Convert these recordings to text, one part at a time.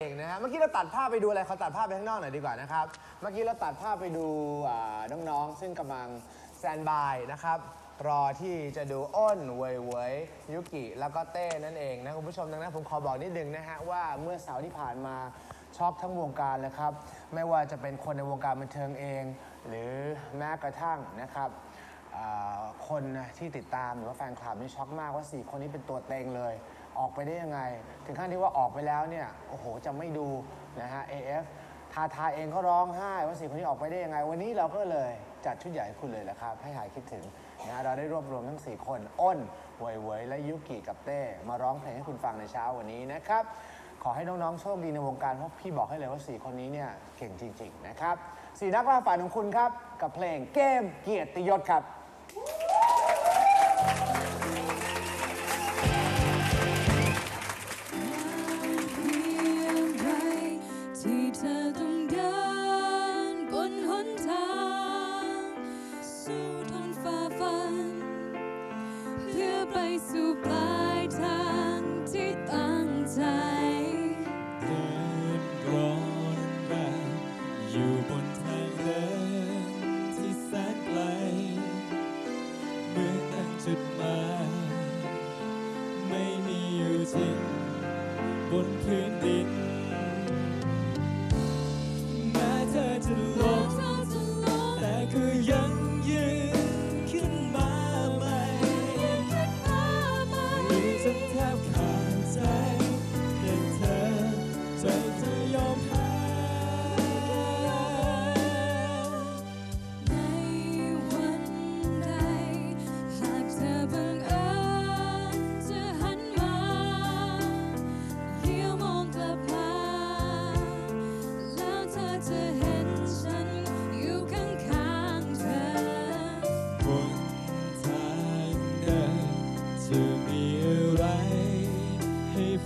เองนะฮะเมื่อกี้เราตัดภาพไปดูอะไรขอตัดภาพไปข้างนอกหน่อยดีกว่านะครับ เมื่อกี้เราตัดภาพไปดูอ่าน้องๆ ซึ่งกำลังแซนบายนะครับ รอที่จะดูอ้นเวยเวยยุกิ แล้วก็เต้นั่นเองนะคุณผู้ชมดังนั้นผมขอบอกนิดนึงนะฮะว่าเมื่อเสาร์ที่ผ่านมาช็อกทั้งวงการเลยครับ ไม่ว่าจะเป็นคนในวงการบันเทิงเอง หรือแม้กระทั่งนะครับอ่าคนนะที่ติดตามหรือว่าแฟนคลับนี่ช็อกมากว่า 4 คนนี้เป็นตัวเต็งเลย ออกไปได้ยังไง ถึงขั้นที่ว่าออกไปแล้วเนี่ยโอ้โหจะไม่ดูนะฮะ AF ทาทาเองก็ร้องไห้ว่าสี่คนนี้ออกไปได้ยังไง วันนี้เราก็เลยจัดชุดใหญ่คุณเลยแหละครับ ให้หายคิดถึงนะฮะเราได้รวบรวมทั้ง 4 คนอ้นเวยเวยและยุกิกับเต้ มาร้องเพลงให้คุณฟังในเช้าวันนี้นะครับ ขอให้น้องๆโชคดีในวงการเพราะพี่บอกให้เลยว่า 4 คนนี้เนี่ยเก่งจริง ๆ นะครับสี่นักล่าฝันของคุณครับ กับเพลงเกมเกียรติยศครับ บน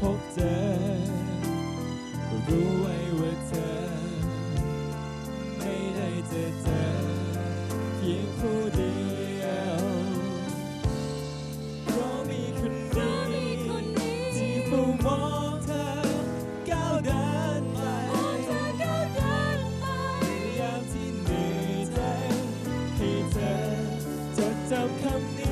พบเจอ รู้ไว้ว่าเธอ ไม่ได้จะเจอเพียงผู้เดียวเพราะมีคนนี้ที่เฝ้มองเธอก้าวเดินไปมองเธอก้าวเดินไปยามที่เหนื่อยใจให้เธอจดจำคำนี้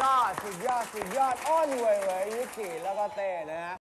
ยอด สุดยอด สุดยอด อ้อนเวยเวยยุกิแล้วก็เต้นะฮะ